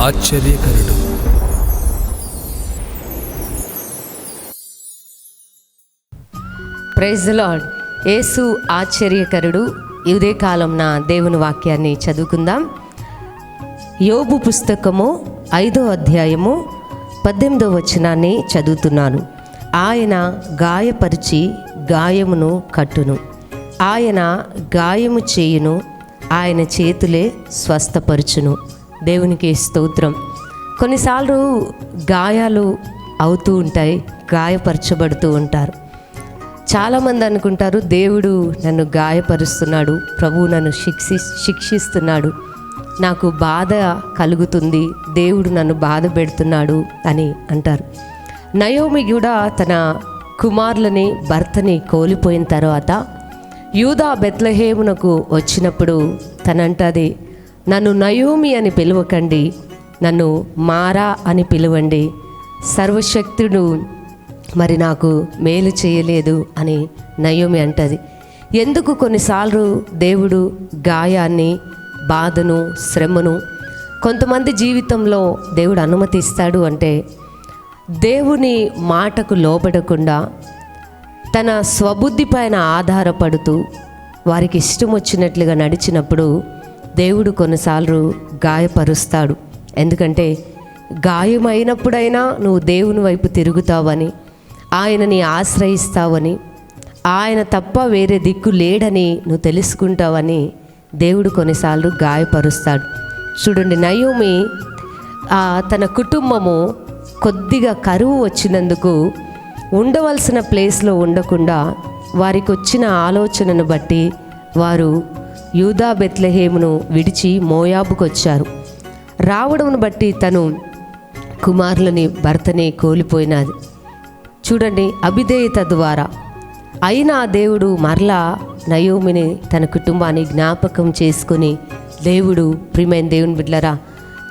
ఆశ్చర్యకరుడు. Praise lord యేసు ఆశ్చర్యకరుడు. ఇదే కాలం నా దేవుని వాక్యాన్ని చదువుకుందాం. యోబు పుస్తకము ఐదో అధ్యాయము పద్దెనిమిదో వచనాన్ని చదువుతున్నాను. ఆయన గాయపరిచి గాయమును కట్టును. ఆయన గాయము చేయును ఆయన చేతులే స్వస్థపరుచును. దేవునికి స్తోత్రం. కొన్నిసార్లు గాయాలు అవుతూ ఉంటాయి గాయపరచబడుతూ ఉంటారు. చాలామంది అనుకుంటారు దేవుడు నన్ను గాయపరుస్తున్నాడు ప్రభువు నన్ను శిక్షి శిక్షిస్తున్నాడు నాకు బాధ కలుగుతుంది దేవుడు నన్ను బాధ పెడుతున్నాడు అని అంటారు. నయోమి కూడా తన కుమారులని భర్తని కోల్పోయిన తర్వాత యూదా బెత్లహేమునకు వచ్చినప్పుడు తనంటది నన్ను నయోమి అని పిలువకండి నన్ను మారా అని పిలవండి సర్వశక్తుడు మరి నాకు మేలు చేయలేదు అని నయోమి అంటది. ఎందుకు కొన్నిసార్లు దేవుడు గాయాన్ని బాధను శ్రమను కొంతమంది జీవితంలో దేవుడు అనుమతిస్తాడు అంటే దేవుని మాటకు లోబడకుండా తన స్వబుద్ధి పైన ఆధారపడుతూ వారికి ఇష్టం వచ్చినట్లుగా నడిచినప్పుడు దేవుడు కొన్నిసార్లు గాయపరుస్తాడు. ఎందుకంటే గాయమైనప్పుడైనా నువ్వు దేవుని వైపు తిరుగుతావని ఆయనని ఆశ్రయిస్తావని ఆయన తప్ప వేరే దిక్కు లేడని నువ్వు తెలుసుకుంటావని దేవుడు కొన్నిసార్లు గాయపరుస్తాడు. చూడండి నయోమి ఆ, తన కుటుంబము కొద్దిగా కరువు వచ్చినందుకు ఉండవలసిన ప్లేస్లో ఉండకుండా వారికి వచ్చిన ఆలోచనను బట్టి వారు యూదా బెత్లహేమును విడిచి మోయాబుకొచ్చారు. రావడమును బట్టి తను కుమారులని భర్తని కోల్పోయినది. చూడండి అభిధేయత ద్వారా. అయినా దేవుడు మరలా నయోమిని తన కుటుంబాన్ని జ్ఞాపకం చేసుకుని దేవుడు ప్రియమైన దేవుని బిడ్డలరా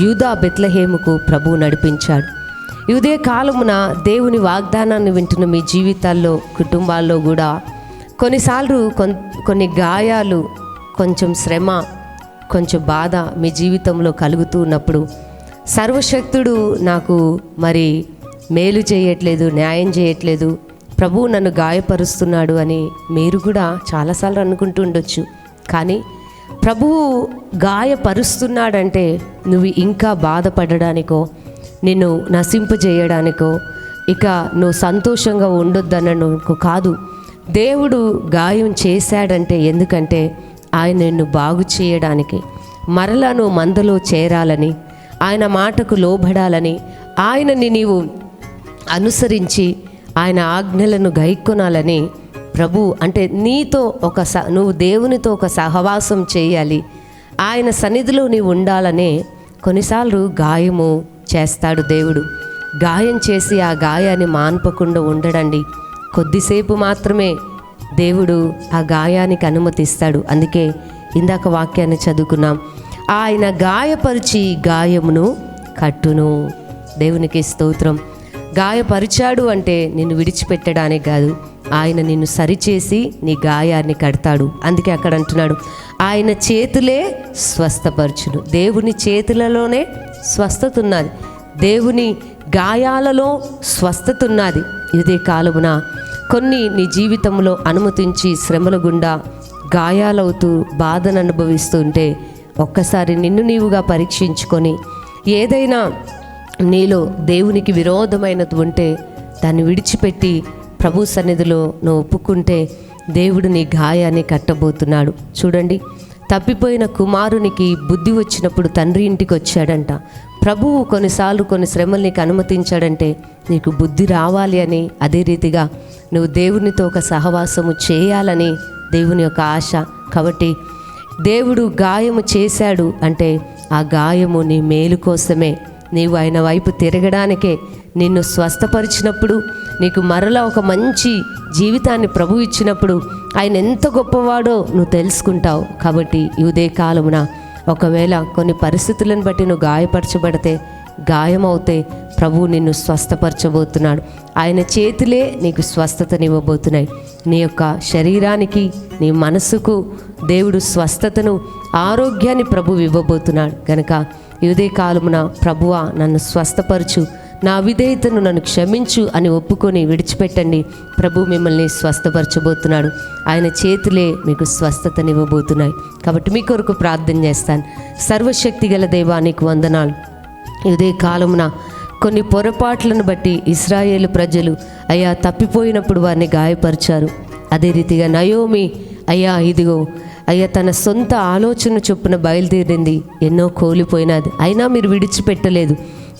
యూదా బెత్లహేముకు ప్రభువు నడిపించాడు. ఇదే కాలమున దేవుని వాగ్దానాన్ని వింటున్న మీ జీవితాల్లో కుటుంబాల్లో కూడా కొన్నిసార్లు కొన్ని గాయాలు కొంచెం శ్రమ కొంచెం బాధ మీ జీవితంలో కలుగుతూ ఉన్నప్పుడు సర్వశక్తుడు నాకు మరి మేలు చేయట్లేదు న్యాయం చేయట్లేదు ప్రభు నన్ను గాయపరుస్తున్నాడు అని మీరు కూడా చాలాసార్లు అనుకుంటూ ఉండొచ్చు. కానీ ప్రభువు గాయపరుస్తున్నాడంటే నువ్వు ఇంకా బాధపడడానికో నిన్ను నశింపజేయడానికో ఇక నువ్వు సంతోషంగా ఉండొద్దనకు కాదు. దేవుడు గాయం చేశాడంటే ఎందుకంటే ఆయన నిన్ను బాగు చేయడానికి మరలా నువ్వు మందలో చేరాలని ఆయన మాటకు లోబడాలని ఆయనని నీవు అనుసరించి ఆయన ఆజ్ఞలను గైకొనాలని ప్రభు అంటే నీతో ఒక స నువ్వు దేవునితో ఒక సహవాసం చేయాలి. ఆయన సన్నిధిలో నీవు ఉండాలనే కొన్నిసార్లు గాయము చేస్తాడు దేవుడు. గాయం చేసి ఆ గాయాన్ని మాన్పకుండా ఉండడండి. కొద్దిసేపు మాత్రమే దేవుడు ఆ గాయానికి అనుమతిస్తాడు. అందుకే ఇందాక వాక్యాన్ని చదువుకున్నాం. ఆయన గాయపరిచి గాయమును కట్టును. దేవునికి స్తోత్రం. గాయపరిచాడు అంటే నిన్ను విడిచిపెట్టడానికి కాదు ఆయన నిన్ను సరిచేసి నీ గాయాన్ని కడతాడు. అందుకే అక్కడ అంటున్నాడు ఆయన చేతులే స్వస్థపరచును. దేవుని చేతులలోనే స్వస్థత ఉన్నది దేవుని గాయాలలో స్వస్థత ఉన్నది ఇదే కాలమున కొన్ని నీ జీవితంలో అనుమతించి శ్రమల గుండా గాయాలవుతూ బాధను అనుభవిస్తుంటే ఒక్కసారి నిన్ను నీవుగా పరీక్షించుకొని ఏదైనా నీలో దేవునికి విరోధమైనది ఉంటే దాన్ని విడిచిపెట్టి ప్రభు సన్నిధిలో నువ్వు ఒప్పుకుంటే దేవుడు నీ గాయాన్ని కట్టబోతున్నాడు. చూడండి తప్పిపోయిన కుమారునికి బుద్ధి వచ్చినప్పుడు తండ్రి ఇంటికి వచ్చాడంట. ప్రభువు కొన్నిసార్లు కొన్ని శ్రమలు నీకు అనుమతించాడంటే నీకు బుద్ధి రావాలి అని అదే రీతిగా నువ్వు దేవునితో ఒక సహవాసము చేయాలని దేవుని యొక్క ఆశ. కాబట్టి దేవుడు గాయము చేశాడు అంటే ఆ గాయము నీ మేలు కోసమే. నీవు ఆయన వైపు తిరగడానికే నిన్ను స్వస్థపరిచినప్పుడు నీకు మరలా ఒక మంచి జీవితాన్ని ప్రభు ఇచ్చినప్పుడు ఆయన ఎంత గొప్పవాడో నువ్వు తెలుసుకుంటావు. కాబట్టి ఇదే కాలమున ఒకవేళ కొన్ని పరిస్థితులను బట్టి నువ్వు గాయపరచబడితే గాయమవుతే ప్రభువు నిన్ను స్వస్థపరచబోతున్నాడు. ఆయన చేతులే నీకు స్వస్థతనివ్వబోతున్నాయి. నీ యొక్క శరీరానికి నీ మనసుకు దేవుడు స్వస్థతను ఆరోగ్యాన్ని ప్రభు ఇవ్వబోతున్నాడు. కనుక ఇదే కాలమున ప్రభువా నన్ను స్వస్థపరచు నా విధేయతను నన్ను క్షమించు అని ఒప్పుకొని విడిచిపెట్టండి. ప్రభు మిమ్మల్ని స్వస్థపరచబోతున్నాడు. ఆయన చేతులే మీకు స్వస్థతనివ్వబోతున్నాయి. కాబట్టి మీ కొరకు ప్రార్థన చేస్తాను. సర్వశక్తి గల దైవానికి వందనాలు. ఇదే కాలమున కొన్ని పొరపాట్లను బట్టి ఇస్రాయేల్ ప్రజలు అయ్యా తప్పిపోయినప్పుడు వారిని గాయపరిచారు. అదే రీతిగా నయోమి అయ్యా ఇదిగో అయ్యా తన సొంత ఆలోచన చొప్పున బయలుదేరింది. ఎన్నో కోల్పోయినది. అయినా మీరు విడిచిపెట్టలేదు.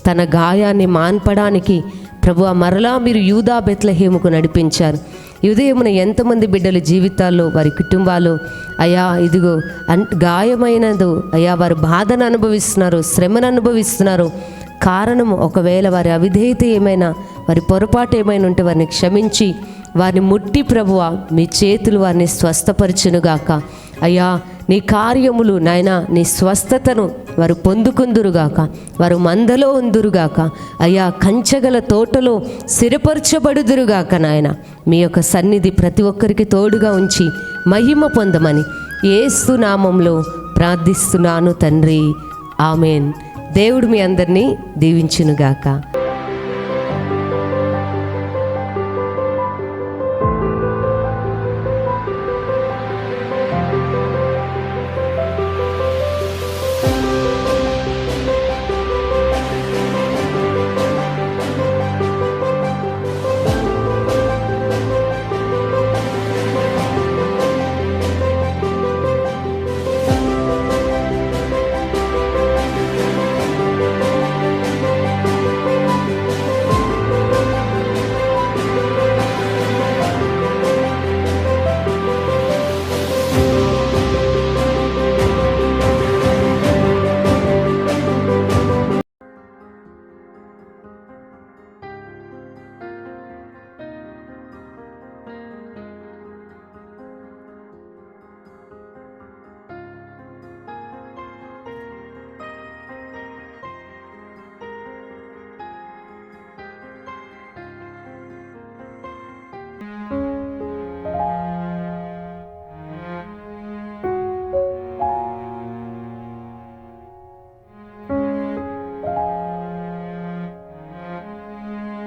తన గాయాన్ని మాన్పడానికి ప్రభు మరలా మీరు యూదా బెత్లహేముకు నడిపించారు. ఉదయమున ఎంతమంది బిడ్డల జీవితాల్లో వారి కుటుంబాలు? అయా ఇదిగో అన్ గాయమైనదో అయా వారు బాధను అనుభవిస్తున్నారు శ్రమను అనుభవిస్తున్నారు. కారణం ఒకవేళ వారి అవిధేయత ఏమైనా వారి పొరపాటు ఏమైనా ఉంటే వారిని క్షమించి వారిని ముట్టి ప్రభువ మీ చేతులు వారిని స్వస్థపరచునుగాక. అయ్యా నీ కార్యములు నాయన నీ స్వస్థతను వారు పొందుకుందురుగాక. వారు మందలో ఉందురుగాక. అయ్యా కంచగల తోటలో స్థిరపరచబడుదురుగాక నాయన. మీ యొక్క సన్నిధి ప్రతి ఒక్కరికి తోడుగా ఉంచి మహిమ పొందమని ఏసునామంలో ప్రార్థిస్తున్నాను తండ్రి. ఆమెన్. దేవుడు మీ అందరినీ దీవించునుగాక.